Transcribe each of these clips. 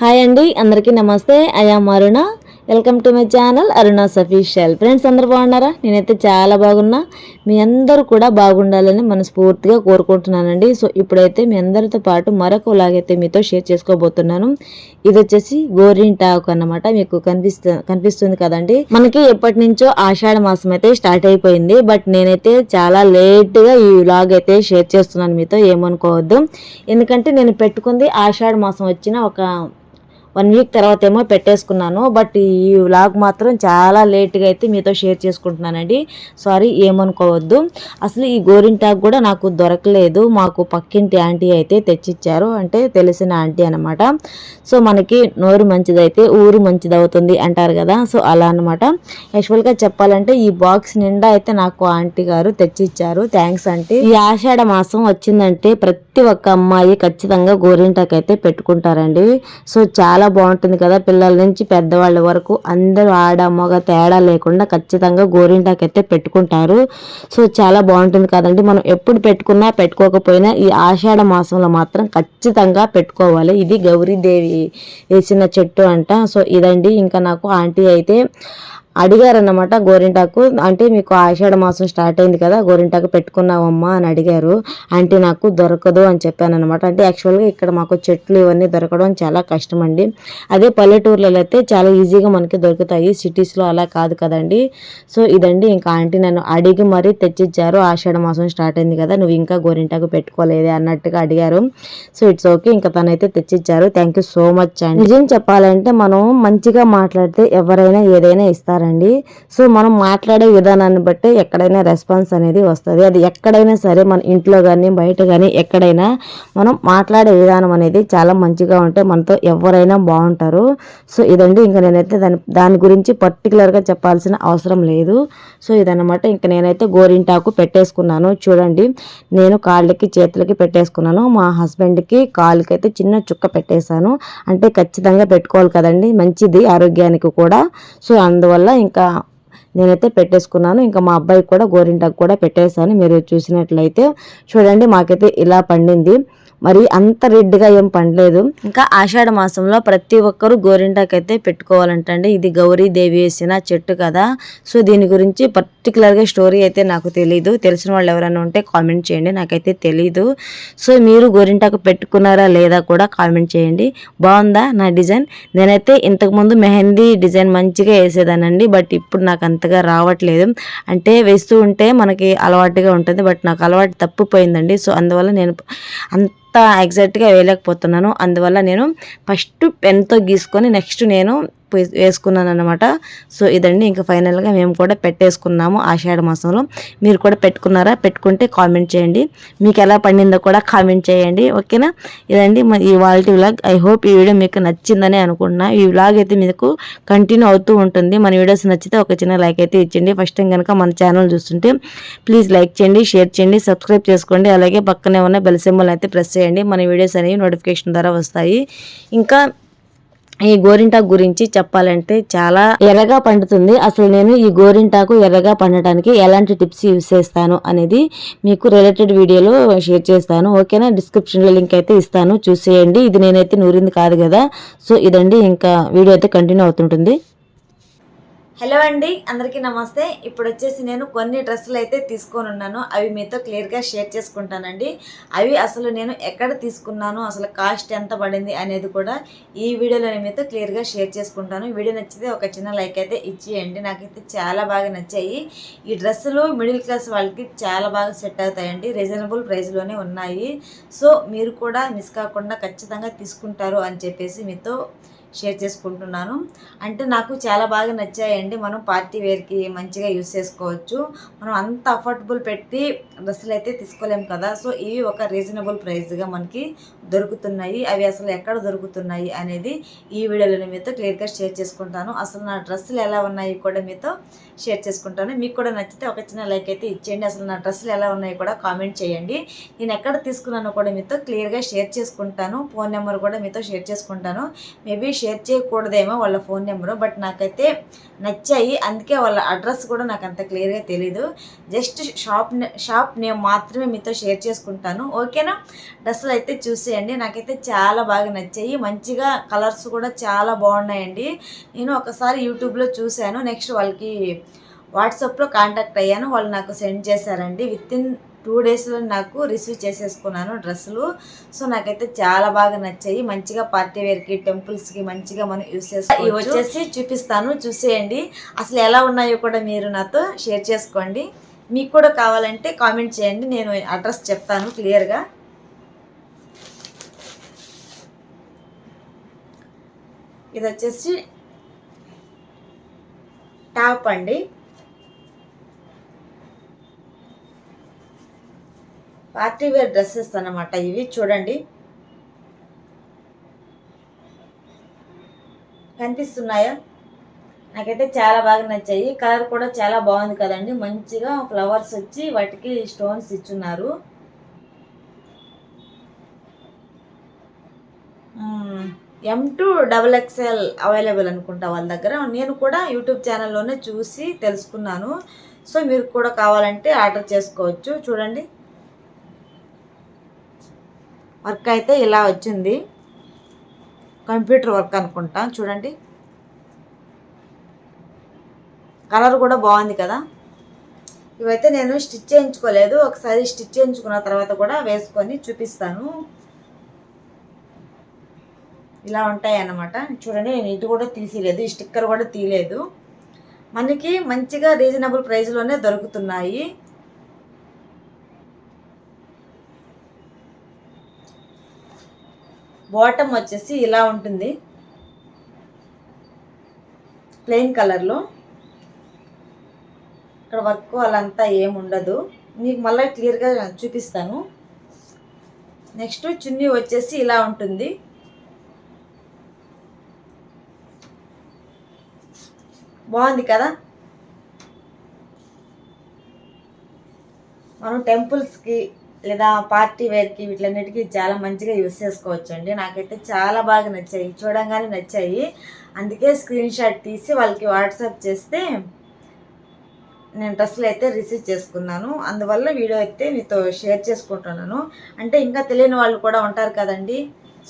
Hi అండి అందరికీ నమస్తే. I am Aruna. Welcome to my channel Aruna సఫీషియల్ friends అందరు బాగున్నారా? నేనైతే చాలా బాగున్నా. మీ అందరూ కూడా బాగుండాలని మనస్ఫూర్తిగా కోరుకుంటున్నానండి. సో ఇప్పుడైతే మీ అందరితో పాటు మరొక లాగైతే మీతో షేర్ చేసుకోబోతున్నాను. ఇది వచ్చేసి గోరింటాకు అన్నమాట. మీకు కనిపిస్తు కనిపిస్తుంది కదండి. మనకి ఎప్పటి నుంచో ఆషాఢ మాసం అయితే స్టార్ట్ అయిపోయింది. బట్ నేనైతే చాలా లేట్గా ఈ లాగ్ అయితే షేర్ చేస్తున్నాను మీతో. ఏమనుకోవద్దు. ఎందుకంటే నేను పెట్టుకుంది ఆషాఢ మాసం వచ్చిన ఒక వన్ వీక్ తర్వాత ఏమో పెట్టేసుకున్నాను. బట్ ఈ వ్లాగ్ మాత్రం చాలా లేట్గా అయితే మీతో షేర్ చేసుకుంటున్నానండి. సారీ ఏమనుకోవద్దు. అసలు ఈ గోరింటాకు కూడా నాకు దొరకలేదు. మాకు పక్కింటి ఆంటీ అయితే తెచ్చిచ్చారు. అంటే తెలిసిన ఆంటీ అనమాట సో మనకి నోరు మంచిదైతే ఊరు మంచిది అవుతుంది అంటారు కదా. సో అలా అనమాట యాక్చువల్గా చెప్పాలంటే ఈ బాక్స్ నిండా అయితే నాకు ఆంటీ గారు తెచ్చిచ్చారు. Thanks aunty. ఈ ఆషాఢ మాసం వచ్చిందంటే ప్రతి ఒక్క అమ్మాయి ఖచ్చితంగా గోరింటాకు అయితే పెట్టుకుంటారండి. సో చాలా బాగుంటుంది కదా పిల్లల నుంచి పెద్దవాళ్ళ వరకు. అందరూ ఆడ మగ తేడా లేకుండా ఖచ్చితంగా గోరింటాకు అయితే పెట్టుకుంటారు. సో చాలా బాగుంటుంది కదండి. మనం ఎప్పుడు పెట్టుకున్నా పెట్టుకోకపోయినా ఈ ఆషాఢ మాసంలో మాత్రం ఖచ్చితంగా పెట్టుకోవాలి. ఇది గౌరీదేవి వేసిన చెట్టు అంట. సో ఇదండి. ఇంకా నాకు ఆంటీ అయితే అడిగారన్నమాట గోరింటాకు. అంటే మీకు ఆషాఢ మాసం స్టార్ట్ అయింది కదా గోరింటాకు పెట్టుకున్నావమ్మా అని అడిగారు. అంటే నాకు దొరకదు అని చెప్పాను అనమాట అంటే యాక్చువల్గా ఇక్కడ మాకు చెట్లు ఇవన్నీ దొరకడం చాలా కష్టం అండి అదే పల్లెటూర్లలో అయితే చాలా ఈజీగా మనకి దొరుకుతాయి. సిటీస్లో అలా కాదు కదండి. సో ఇదండి ఇంకా ఆంటీ నన్ను అడిగి మరీ తెచ్చిచ్చారు. ఆషాఢ మాసం స్టార్ట్ అయింది కదా నువ్వు ఇంకా గోరింటాకు పెట్టుకోలేదే అన్నట్టుగా అడిగారు. సో ఇట్స్ ఓకే ఇంకా తనైతే తెచ్చిచ్చారు. థ్యాంక్ యూ సో మచ్ అండి. నిజం చెప్పాలంటే మనం మంచిగా మాట్లాడితే ఎవరైనా ఏదైనా ఇస్తారండి. సో మనం మాట్లాడే విధానాన్ని బట్టి ఎక్కడైనా రెస్పాన్స్ అనేది వస్తుంది. అది ఎక్కడైనా సరే మన ఇంట్లో కానీ బయట కానీ ఎక్కడైనా మనం మాట్లాడే విధానం అనేది చాలా మంచిగా ఉంటే మనతో ఎవరైనా బాగుంటారు. సో ఇదండి. ఇంకా నేనైతే దాని దాని గురించి పర్టికులర్గా చెప్పాల్సిన అవసరం లేదు. సో ఇదన్నమాట. ఇంకా నేనైతే గోరింటాకు పెట్టేసుకున్నాను. చూడండి. నేను కాళ్ళకి చేతులకి పెట్టేసుకున్నాను. మా హస్బెండ్కి కాళ్ళకి అయితే చిన్న చుక్క పెట్టేశాను. అంటే ఖచ్చితంగా పెట్టుకోవాలి కదండి. మంచిది ఆరోగ్యానికి కూడా. సో అందువల్ల ఇంకా నేనైతే పెట్టేసుకున్నాను. ఇంకా మా అబ్బాయికి కూడా గోరింటాకు కూడా పెట్టేశాను. మీరు చూసినట్లయితే చూడండి మాకైతే ఇలా పండింది. మరి అంత రెడ్గా ఏం పండలేదు. ఇంకా ఆషాఢ మాసంలో ప్రతి ఒక్కరూ గోరింటాకు అయితే పెట్టుకోవాలంటండి. ఇది గౌరీదేవి వేసిన చెట్టు కదా. సో దీని గురించి పర్టికులర్గా స్టోరీ అయితే నాకు తెలీదు. తెలిసిన వాళ్ళు ఎవరైనా ఉంటే కామెంట్ చేయండి. నాకైతే తెలీదు. సో మీరు గోరింటాకు పెట్టుకున్నారా లేదా కూడా కామెంట్ చేయండి. బాగుందా నా డిజైన్? నేనైతే ఇంతకుముందు మెహందీ డిజైన్ మంచిగా వేసేదానండి బట్ ఇప్పుడు నాకు అంతగా రావట్లేదు. అంటే వేస్తూ ఉంటే మనకి అలవాటుగా ఉంటుంది. బట్ నాకు అలవాటు తప్పిపోయిందండి. సో అందువల్ల నేను అంత ఎగ్జాక్ట్గా వేయలేకపోతున్నాను. అందువల్ల నేను ఫస్ట్ పెన్తో గీసుకొని నెక్స్ట్ నేను వేసుకున్నాను అనమాట సో ఇదండి ఇంకా ఫైనల్గా మేము కూడా పెట్టేసుకున్నాము ఆషాఢ మాసంలో. మీరు కూడా పెట్టుకున్నారా? పెట్టుకుంటే కామెంట్ చేయండి. మీకు ఎలా పండిందో కూడా కామెంట్ చేయండి. ఓకేనా? ఇదండి మరి ఈ వాల్టీ వ్లాగ్. ఐ హోప్ ఈ వీడియో మీకు నచ్చిందని అనుకుంటున్నా. ఈ వ్లాగ్ అయితే మీకు కంటిన్యూ అవుతూ ఉంటుంది. మన వీడియోస్ నచ్చితే ఒక చిన్న లైక్ అయితే ఇచ్చండి ఫస్ట్ టైం కనుక మన ఛానల్ చూస్తుంటే ప్లీజ్ లైక్ చేయండి షేర్ చేయండి సబ్స్క్రైబ్ చేసుకోండి. అలాగే పక్కనే ఉన్న బెల్ సింబల్ అయితే ప్రెస్ చేయండి. మన వీడియోస్ అనేవి నోటిఫికేషన్ ద్వారా వస్తాయి. ఇంకా ఈ గోరింటాకు గురించి చెప్పాలంటే చాలా ఎర్రగా పండుతుంది. అసలు నేను ఈ గోరింటాకు ఎర్రగా పండటానికి ఎలాంటి టిప్స్ యూస్ చేస్తాను అనేది మీకు రిలేటెడ్ వీడియోలో షేర్ చేస్తాను. ఓకేనా? డిస్క్రిప్షన్లో లింక్ అయితే ఇస్తాను. చూసేయండి. ఇది నేనైతే నూరింది కాదు కదా. సో ఇదండి ఇంకా వీడియో అయితే కంటిన్యూ అవుతుంటుంది. హలో అండి అందరికీ నమస్తే. ఇప్పుడు వచ్చేసి నేను కొన్ని డ్రెస్సులు అయితే తీసుకొని ఉన్నాను అవి మీతో క్లియర్గా షేర్ చేసుకుంటానండి. అవి అసలు నేను ఎక్కడ తీసుకున్నాను అసలు కాస్ట్ ఎంత పడింది అనేది కూడా ఈ వీడియోలో నేను మీతో క్లియర్గా షేర్ చేసుకుంటాను. వీడియో నచ్చితే ఒక చిన్న లైక్ అయితే ఇచ్చేయండి. నాకైతే చాలా బాగా నచ్చాయి. ఈ డ్రెస్సులు మిడిల్ క్లాస్ వాళ్ళకి చాలా బాగా సెట్ అవుతాయండి. రీజనబుల్ ప్రైస్లోనే ఉన్నాయి. సో మీరు కూడా మిస్ కాకుండా ఖచ్చితంగా తీసుకుంటారు అని చెప్పేసి మీతో షేర్ చేసుకుంటున్నాను. అంటే నాకు చాలా బాగా నచ్చాయండి. మనం పార్టీ వేర్కి మంచిగా యూస్ చేసుకోవచ్చు. మనం అంత అఫోర్డబుల్ పెట్టి డ్రెస్సులు అయితే తీసుకోలేం కదా. సో ఇవి ఒక రీజనబుల్ ప్రైస్గా మనకి దొరుకుతున్నాయి. అవి అసలు ఎక్కడ దొరుకుతున్నాయి అనేది ఈ వీడియోలో మీతో క్లియర్గా షేర్ చేసుకుంటాను. అసలు నా డ్రెస్సులు ఎలా ఉన్నాయి కూడా మీతో షేర్ చేసుకుంటాను. మీకు కూడా నచ్చితే ఒక చిన్న లైక్ అయితే ఇచ్చేయండి. అసలు నా డ్రెస్సులు ఎలా ఉన్నాయి కూడా కామెంట్ చేయండి. నేను ఎక్కడ తీసుకున్నానో కూడా మీతో క్లియర్గా షేర్ చేసుకుంటాను. ఫోన్ నెంబర్ కూడా మీతో షేర్ చేసుకుంటాను. మేబీ షేర్ షేర్ చేయకూడదేమో వాళ్ళ ఫోన్ నెంబరు బట్ నాకైతే నచ్చాయి. అందుకే వాళ్ళ అడ్రస్ కూడా నాకు అంత క్లియర్గా తెలీదు. జస్ట్ షాప్ షాప్ నేమ్ మాత్రమే మీతో షేర్ చేసుకుంటాను. ఓకేనా? డ్రెస్సులు అయితే చూసేయండి. నాకైతే చాలా బాగా నచ్చాయి. మంచిగా కలర్స్ కూడా చాలా బాగున్నాయండి. నేను ఒకసారి యూట్యూబ్లో చూశాను. నెక్స్ట్ వాళ్ళకి వాట్సాప్లో కాంటాక్ట్ అయ్యాను. వాళ్ళు నాకు సెండ్ చేశారండి. విత్ ఇన్ టూ డేస్లో నాకు రిసీవ్ చేసేసుకున్నాను డ్రెస్సులు. సో నాకైతే చాలా బాగా నచ్చాయి. మంచిగా పార్టీ వేర్కి టెంపుల్స్కి మంచిగా మనం యూస్ చేసుకో ఇవి వచ్చేసి చూపిస్తాను. చూసేయండి. అసలు ఎలా ఉన్నాయో కూడా మీరు నాతో షేర్ చేసుకోండి. మీకు కూడా కావాలంటే కామెంట్ చేయండి. నేను అడ్రస్ చెప్తాను క్లియర్గా. ఇది వచ్చేసి టాప్ అండి. పార్టీ వేర్ డ్రెస్సెస్ అనమాట ఇవి చూడండి. కనిపిస్తున్నాయా? నాకైతే చాలా బాగా నచ్చాయి. కలర్ కూడా చాలా బాగుంది కదండి. మంచిగా ఫ్లవర్స్ వచ్చి వాటికి స్టోన్స్ ఇచ్చున్నారు. M to double XL available అనుకుంటా వాళ్ళ దగ్గర. నేను కూడా యూట్యూబ్ ఛానల్లోనే చూసి తెలుసుకున్నాను. సో మీరు కూడా కావాలంటే ఆర్డర్ చేసుకోవచ్చు. చూడండి. వర్క్ అయితే ఇలా వచ్చింది. కంప్యూటర్ వర్క్ అనుకుంటా. చూడండి. కలర్ కూడా బాగుంది కదా. ఇవైతే నేను స్టిచ్ చేయించుకోలేదు. ఒకసారి స్టిచ్ చేయించుకున్న తర్వాత కూడా వేసుకొని చూపిస్తాను. ఇలా ఉంటాయి అన్నమాట చూడండి నేను ఇది కూడా తీసిలేదు. ఈ స్టిక్కర్ కూడా తీయలేదు. మనకి మంచిగా రీజనబుల్ ప్రైస్లోనే దొరుకుతున్నాయి. బాటమ్ వచ్చేసి ఇలా ఉంటుంది. ప్లెయిన్ కలర్లో. ఇక్కడ వర్క్ అలంతా ఏం ఉండదు. మీకు మళ్ళీ క్లియర్గా చూపిస్తాను. నెక్స్ట్ చున్నీ వచ్చేసి ఇలా ఉంటుంది. బాగుంది కదా? మనం టెంపుల్స్కి లేదా పార్టీ వేర్కి వీటిలన్నిటికీ చాలా మంచిగా యూస్ చేసుకోవచ్చు అండి నాకైతే చాలా బాగా నచ్చాయి. చూడంగానే నచ్చాయి. అందుకే స్క్రీన్ షాట్ తీసి వాళ్ళకి వాట్సాప్ చేస్తే నేను డ్రెస్సులు అయితే రిసీవ్ చేసుకున్నాను. అందువల్ల వీడియో అయితే మీతో షేర్ చేసుకుంటున్నాను. అంటే ఇంకా తెలియని వాళ్ళు కూడా ఉంటారు కదండి.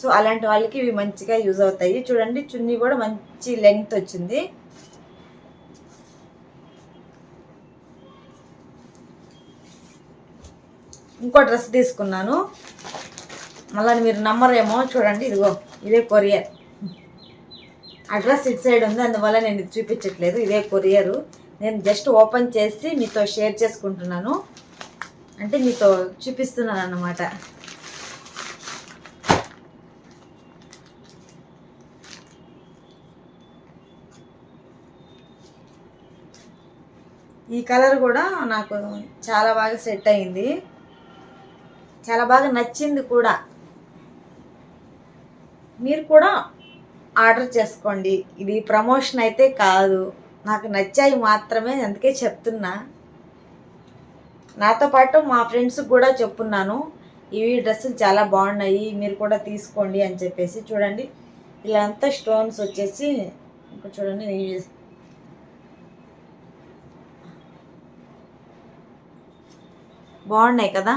సో అలాంటి వాళ్ళకి ఇవి మంచిగా యూజ్ అవుతాయి. చూడండి చున్నీ కూడా మంచి లెంగ్త్ వచ్చింది. ఇంకో డ్రెస్ తీసుకున్నాను. మళ్ళీ మీరు నమ్మరేమో చూడండి ఇదిగో ఇదే కొరియర్. అడ్రస్ ఇటు సైడ్ ఉంది అందువల్ల నేను ఇది చూపించట్లేదు ఇదే కొరియరు. నేను జస్ట్ ఓపెన్ చేసి మీతో షేర్ చేసుకుంటున్నాను. అంటే మీతో చూపిస్తున్నాను అన్నమాట. ఈ కలర్ కూడా నాకు చాలా బాగా సెట్ అయింది. చాలా బాగా నచ్చింది కూడా. మీరు కూడా ఆర్డర్ చేసుకోండి. ఇది ప్రమోషన్ అయితే కాదు. నాకు నచ్చాయి మాత్రమే అందుకే చెప్తున్నా. నాతో పాటు మా ఫ్రెండ్స్కి కూడా చెప్పున్నాను. ఇవి డ్రెస్సులు చాలా బాగున్నాయి మీరు కూడా తీసుకోండి అని చెప్పేసి. చూడండి ఇలా అంతా స్టోన్స్ వచ్చేసి ఇంకా చూడండి బాగున్నాయి కదా.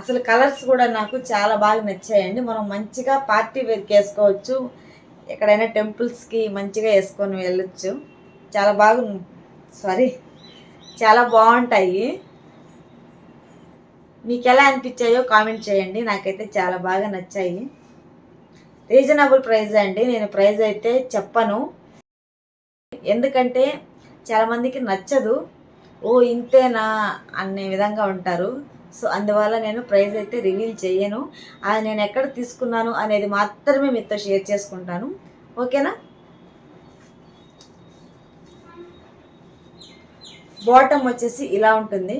అసలు కలర్స్ కూడా నాకు చాలా బాగా నచ్చాయండి. మనం మంచిగా పార్టీ వేర్కి వేసుకోవచ్చు ఎక్కడైనా టెంపుల్స్కి మంచిగా వేసుకొని వెళ్ళొచ్చు. చాలా బాగు సారీ చాలా బాగుంటాయి. మీకు ఎలా అనిపించాయో కామెంట్ చేయండి. నాకైతే చాలా బాగా నచ్చాయి. రీజనబుల్ ప్రైస్ అండి. నేను ప్రైస్ అయితే చెప్పను. ఎందుకంటే చాలామందికి నచ్చదు. ఓ ఇంతేనా అనే విధంగా ఉంటారు. సో అందువల్ల నేను ప్రైస్ అయితే రివీల్ చేయను. అది నేను ఎక్కడ తీసుకున్నాను అనేది మాత్రమే మీతో షేర్ చేసుకుంటాను. ఓకేనా? బాటమ్ వచ్చేసి ఇలా ఉంటుంది.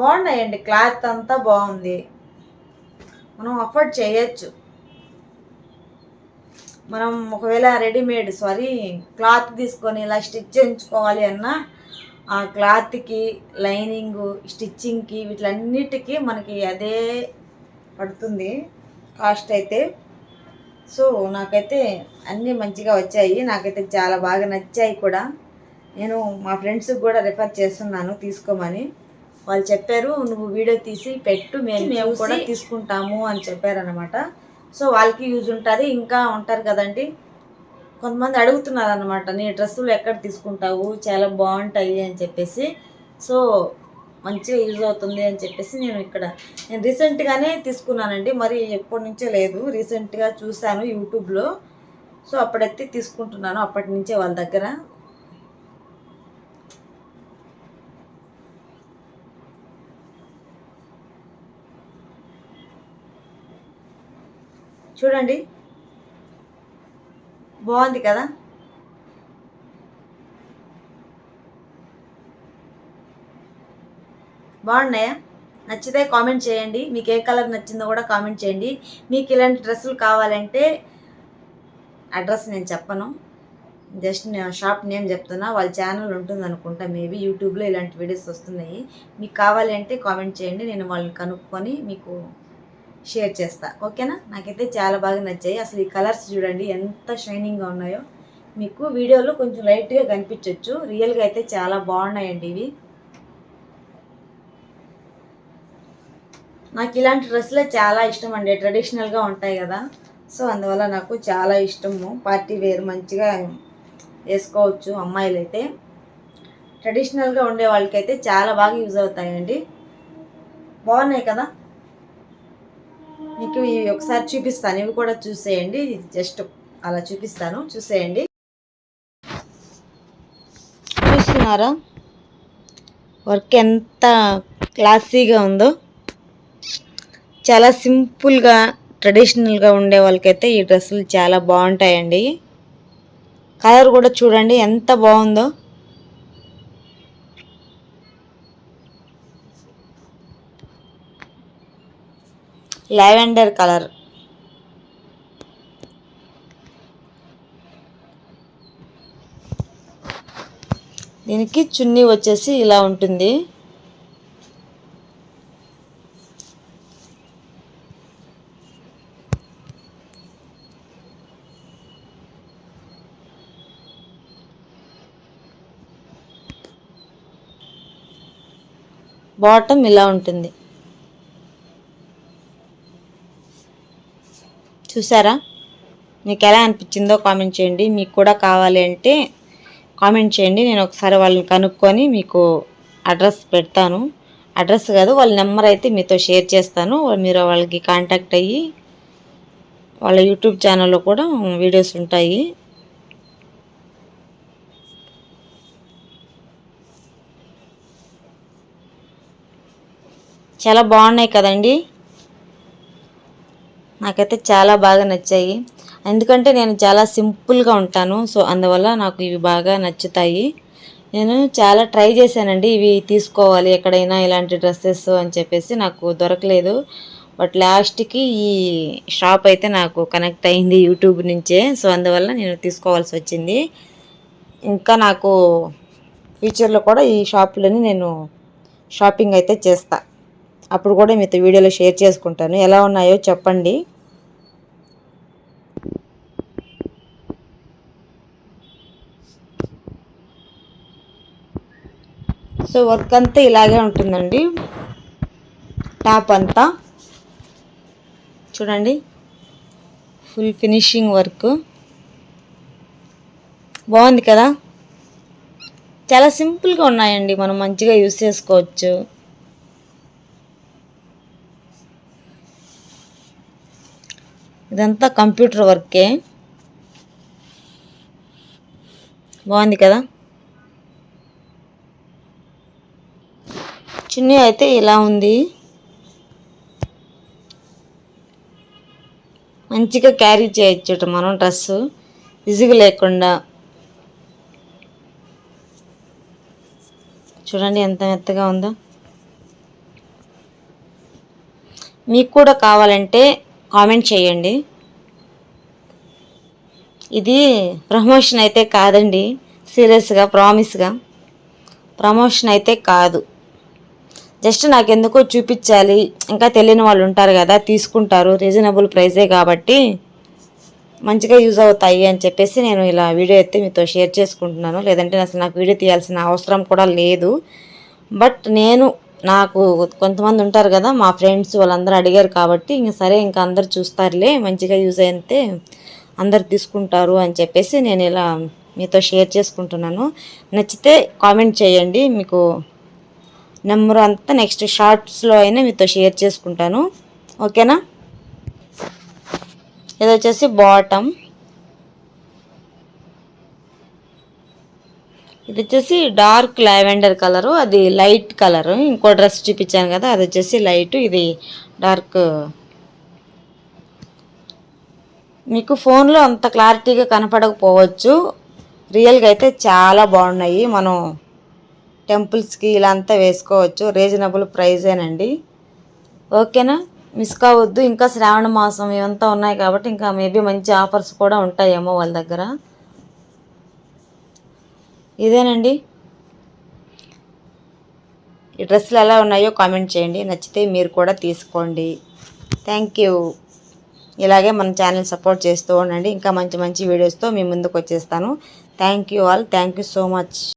బాగున్నాయండి క్లాత్ అంతా బాగుంది. మనం అఫోర్డ్ చేయొచ్చు. మనం ఒకవేళ రెడీమేడ్ సారీ క్లాత్ తీసుకొని ఇలా స్టిచ్ చేయించుకోవాలి అన్నా ఆ క్లాత్కి లైనింగ్ స్టిచ్చింగ్కి వీటిలన్నిటికీ మనకి అదే పడుతుంది కాస్ట్ అయితే. సో నాకైతే అన్నీ మంచిగా వచ్చాయి. నాకైతే చాలా బాగా నచ్చాయి కూడా. నేను మా ఫ్రెండ్స్కి కూడా రిఫర్ చేస్తున్నాను తీసుకోమని. వాళ్ళు చెప్పారు నువ్వు వీడియో తీసి పెట్టు మేము మేము కూడా తీసుకుంటాము అని చెప్పారనమాట సో వాళ్ళకి యూజ్ ఉంటుంది ఇంకా ఉంటారు కదండి. కొంతమంది అడుగుతున్నారు అనమాట నీ డ్రెస్సులు ఎక్కడ తీసుకుంటావు? చాలా బాగుంటాయి అని చెప్పేసి. సో మంచిగా యూజ్ అవుతుంది అని చెప్పేసి నేను ఇక్కడ నేను రీసెంట్గానే తీసుకున్నానండి. మరి ఎప్పటి నుంచో లేదు రీసెంట్గా చూశాను యూట్యూబ్లో. సో అప్పుడైతే తీసుకుంటున్నాను అప్పటి నుంచే వాళ్ళ దగ్గర. చూడండి. బాగుంది కదా? బాగున్నాయా? నచ్చితే కామెంట్ చేయండి. మీకు ఏ కలర్ నచ్చిందో కూడా కామెంట్ చేయండి. మీకు ఇలాంటి డ్రెస్సులు కావాలంటే అడ్రస్ నేను చెప్పను. జస్ట్ నేను షాప్ నేమ్ చెప్తున్నా. వాళ్ళ ఛానల్ ఉంటుంది అనుకుంటా. మేబీ యూట్యూబ్లో ఇలాంటి వీడియోస్ వస్తున్నాయి. మీకు కావాలి అంటే కామెంట్ చేయండి. నేను వాళ్ళని కనుక్కొని మీకు షేర్ చేస్తా. ఓకేనా? నాకైతే చాలా బాగా నచ్చాయి. అసలు ఈ కలర్స్ చూడండి ఎంత షైనింగ్గా ఉన్నాయో. మీకు వీడియోలో కొంచెం లైట్గా కనిపించవచ్చు రియల్గా అయితే చాలా బాగున్నాయండి ఇవి. నాకు ఇలాంటి డ్రెస్సులే చాలా ఇష్టం అండి. ట్రెడిషనల్గా ఉంటాయి కదా. సో అందువల్ల నాకు చాలా ఇష్టము. పార్టీ వేర్ మంచిగా వేసుకోవచ్చు అమ్మాయిలు అయితే ట్రెడిషనల్గా ఉండే వాళ్ళకైతే చాలా బాగా యూజ్ అవుతాయండి. బాగున్నాయి కదా? మీకు ఇవి ఒకసారి చూపిస్తాను. ఇవి కూడా చూసేయండి. జస్ట్ అలా చూపిస్తాను. చూసేయండి. చూస్తున్నారా? వర్క్ ఎంత క్లాసీగా ఉందో. చాలా సింపుల్గా ట్రెడిషనల్గా ఉండే వాళ్ళకైతే ఈ డ్రెస్సులు చాలా బాగుంటాయండి. కలర్ కూడా చూడండి ఎంత బాగుందో. Lavender colour. దీనికి చున్నీ వచ్చేసి ఇలా ఉంటుంది. బాటమ్ ఇలా ఉంటుంది. చూసారా? మీకు ఎలా అనిపించిందో కామెంట్ చేయండి. మీకు కూడా కావాలి అంటే కామెంట్ చేయండి. నేను ఒకసారి వాళ్ళని కనుక్కొని మీకు అడ్రస్ పెడతాను. అడ్రస్ కాదు వాళ్ళ నెంబర్ అయితే మీతో షేర్ చేస్తాను. మీరు వాళ్ళకి కాంటాక్ట్ అయ్యి వాళ్ళ యూట్యూబ్ ఛానల్లో కూడా వీడియోస్ ఉంటాయి. చాలా బాగున్నాయి కదండీ. నాకైతే చాలా బాగా నచ్చాయి. ఎందుకంటే నేను చాలా సింపుల్గా ఉంటాను. సో అందువల్ల నాకు ఇవి బాగా నచ్చుతాయి. నేను చాలా ట్రై చేశానండి. ఇవి తీసుకోవాలి ఎక్కడైనా ఇలాంటి డ్రెస్సెస్ అని చెప్పేసి నాకు దొరకలేదు. బట్ లాస్ట్కి ఈ షాప్ అయితే నాకు కనెక్ట్ అయింది యూట్యూబ్ నుంచే. సో అందువల్ల నేను తీసుకోవాల్సి వచ్చింది. ఇంకా నాకు ఫ్యూచర్లో కూడా ఈ షాప్లోని నేను షాపింగ్ అయితే చేస్తా. అప్పుడు కూడా మీతో వీడియోలో షేర్ చేసుకుంటాను. ఎలా ఉన్నాయో చెప్పండి. సో వర్క్ అంతా ఇలాగే ఉంటుందండి. టాప్ అంతా. చూడండి. ఫుల్ ఫినిషింగ్ వర్క్ బాగుంది కదా? చాలా సింపుల్గా ఉన్నాయండి. మనం మంచిగా యూస్ చేసుకోవచ్చు. ఇదంతా కంప్యూటర్ వర్కే. బాగుంది కదా? చున్నీ అయితే ఇలా ఉంది. మంచిగా క్యారీ చేయొచ్చు మనం డ్రెస్సు ఇజుగు లేకుండా. చూడండి ఎంత మెత్తగా ఉందో. మీకు కూడా కావాలంటే కామెంట్ చేయండి. ఇది ప్రమోషన్ అయితే కాదండి. సీరియస్గా ప్రామిస్గా. ప్రమోషన్ అయితే కాదు. జస్ట్ నాకు ఎందుకో చూపించాలి. ఇంకా తెలియని వాళ్ళు ఉంటారు కదా తీసుకుంటారు. రీజనబుల్ ప్రైజే కాబట్టి మంచిగా యూజ్ అవుతాయి అని చెప్పేసి నేను ఇలా వీడియో అయితే మీతో షేర్ చేసుకుంటున్నాను. లేదంటే అసలు నాకు వీడియో తీయాల్సిన అవసరం కూడా లేదు. బట్ నేను నాకు కొంతమంది ఉంటారు కదా మా ఫ్రెండ్స్ వాళ్ళందరూ అడిగారు కాబట్టి ఇంకా సరే ఇంకా అందరు చూస్తారులే మంచిగా యూజ్ అయితే అందరు తీసుకుంటారు అని చెప్పేసి నేను ఇలా మీతో షేర్ చేసుకుంటున్నాను. నచ్చితే కామెంట్ చేయండి. మీకు నెంబర్ అంతా నెక్స్ట్ షార్ట్స్లో అయినా మీతో షేర్ చేసుకుంటాను. ఓకేనా? ఇది వచ్చేసి బాటమ్. ఇది వచ్చేసి డార్క్ లావెండర్ కలరు అది లైట్ కలరు. ఇంకో డ్రెస్ చూపించాను కదా అది వచ్చేసి లైట్ ఇది డార్క్. మీకు ఫోన్లో అంత క్లారిటీగా కనపడకపోవచ్చు. రియల్గా అయితే చాలా బాగున్నాయి. మనం టెంపుల్స్కి ఇలా అంతా వేసుకోవచ్చు. రీజనబుల్ ప్రైజేనండి ఓకేనా? మిస్ కావద్దు ఇంకా శ్రావణ మాసం ఇవంతా ఉన్నాయి కాబట్టి ఇంకా మేబీ మంచి ఆఫర్స్ కూడా ఉంటాయేమో వాళ్ళ దగ్గర. ఇదేనండి. ఈ డ్రెస్సులు ఎలా ఉన్నాయో కామెంట్ చేయండి. నచ్చితే మీరు కూడా తీసుకోండి. Thank you. ఇలాగే మన ఛానల్ సపోర్ట్ చేస్తూ ఉండండి. ఇంకా మంచి మంచి వీడియోస్తో మీ ముందుకు వచ్చేస్తాను. Thank you all. Thank you so much.